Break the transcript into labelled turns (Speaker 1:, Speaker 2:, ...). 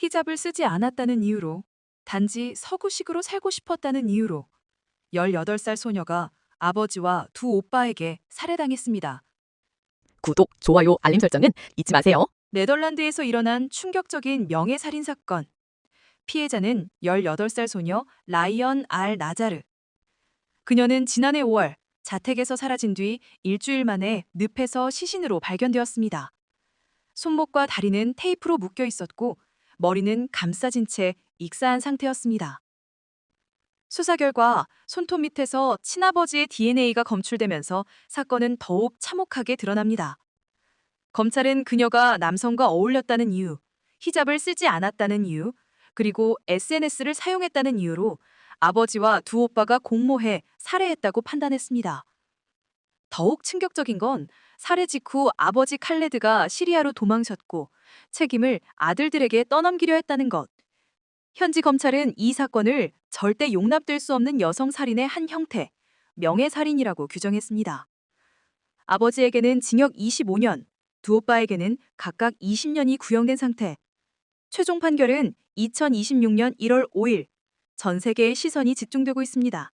Speaker 1: 히잡을 쓰지 않았다는 이유로 단지 서구식으로 살고 싶었다는 이유로 18살 소녀가 아버지와 두 오빠에게 살해당했습니다.
Speaker 2: 구독, 좋아요, 알림 설정은 잊지 마세요.
Speaker 1: 네덜란드에서 일어난 충격적인 명예살인 사건. 피해자는 18살 소녀 라이언 알 나자르. 그녀는 지난해 5월 자택에서 사라진 뒤 일주일 만에 늪에서 시신으로 발견되었습니다. 손목과 다리는 테이프로 묶여 있었고 머리는 감싸진 채 익사한 상태였습니다. 수사 결과 손톱 밑에서 친아버지의 DNA가 검출되면서 사건은 더욱 참혹하게 드러납니다. 검찰은 그녀가 남성과 어울렸다는 이유, 히잡을 쓰지 않았다는 이유, 그리고 SNS를 사용했다는 이유로 아버지와 두 오빠가 공모해 살해했다고 판단했습니다. 더욱 충격적인 건 살해 직후 아버지 칼레드가 시리아로 도망쳤고 책임을 아들들에게 떠넘기려 했다는 것. 현지 검찰은 이 사건을 절대 용납될 수 없는 여성 살인의 한 형태, 명예살인이라고 규정했습니다. 아버지에게는 징역 25년, 두 오빠에게는 각각 20년이 구형된 상태. 최종 판결은 2026년 1월 5일 전 세계의 시선이 집중되고 있습니다.